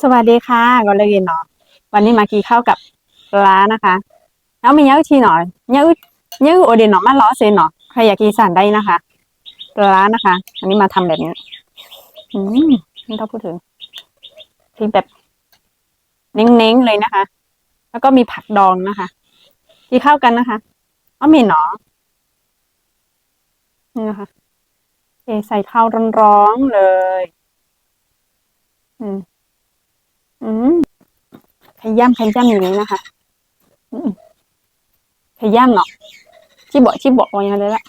สวัสดีค่ะก็เลยเนาะวันนี้มากินข้าวกับร้านนะคะ แล้วมีเยอะทีหน่อยเยอะเยอะโอเดนเนาะมาล้อเซนเนาะใครอยากกินสั่งได้นะคะร้านนะคะ อันนี้มาทำแบบนี้ อืมไม่ต้องพูดถึงพริกแบบเน้งๆเลยนะคะ แล้วก็มีผักดองนะคะกินข้าวกันนะคะอ๋อมีเนาะนี่นะคะเทใส่ข้าวร้อนๆเลย อืม ย่ำขย่ำอย่างนี้นะคะขย่ำเนาะที่บอกที่บอกไว้อย่างเลยละ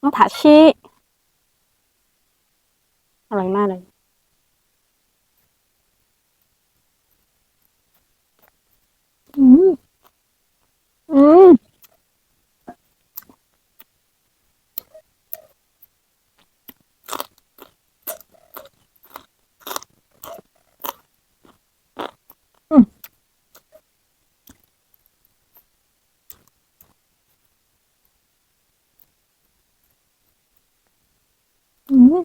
น้องถาชีอร่อยมากเลย อืม อืม อืม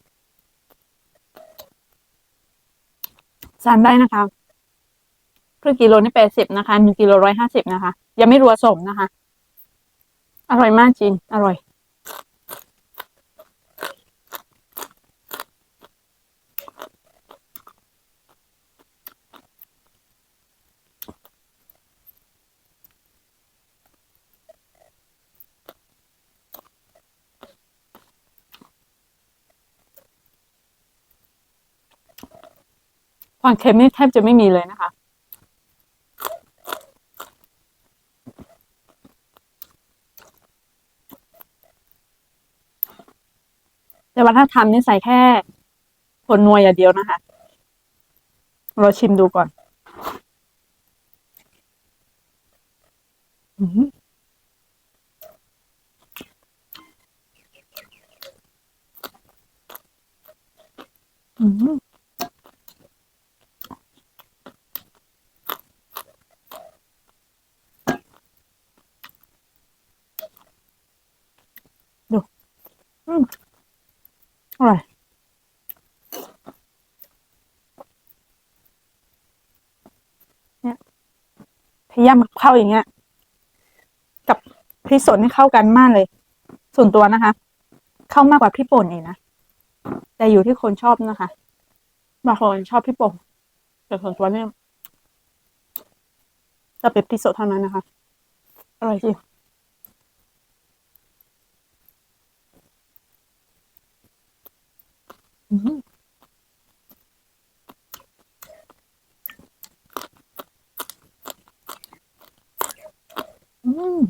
สั่งได้นะคะครึ่งกิโลนี่แปดสิบนะคะหนึ่งกิโลร้อยห้าสิบนะคะ ยังไม่รวมส่งนะคะ อร่อยมากจริง อร่อย ความเค็มนี่แทบจะไม่มีเลยนะคะ แต่ว่าถ้าทำนี่ใส่แค่ผลนวยอย่างเดียวนะคะ เราชิมดูก่อนอืมอืม อืมอร่อยเนี่ยพยายามกับข้าวอย่างเงี้ย กับพริกสดนี่เข้ากันมากเลย ส่วนตัวนะคะ เข้ามากกว่าพี่ป่นอีกนะ แต่อยู่ที่คนชอบนะคะ บางคนชอบพี่ป่นแต่ส่วนตัวเนี่ยจะเป็นพริกสดเท่านั้นนะคะ อร่อยจริง อืม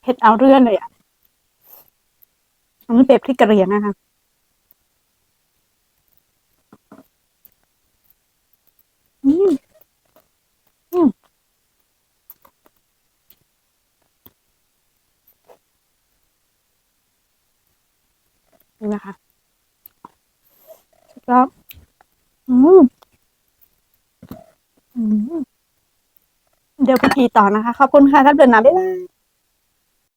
เผ็ดเอาเรื่องเลยอะ อันนี้เป็ดพริกกระเหรี่ยงนะคะ อืม อืม นี่นะคะแล้วอืมอืมเดี๋ยวไปกีต่อนะคะ ขอบคุณค่ะท่านเดินน้ำบ๊ายบาย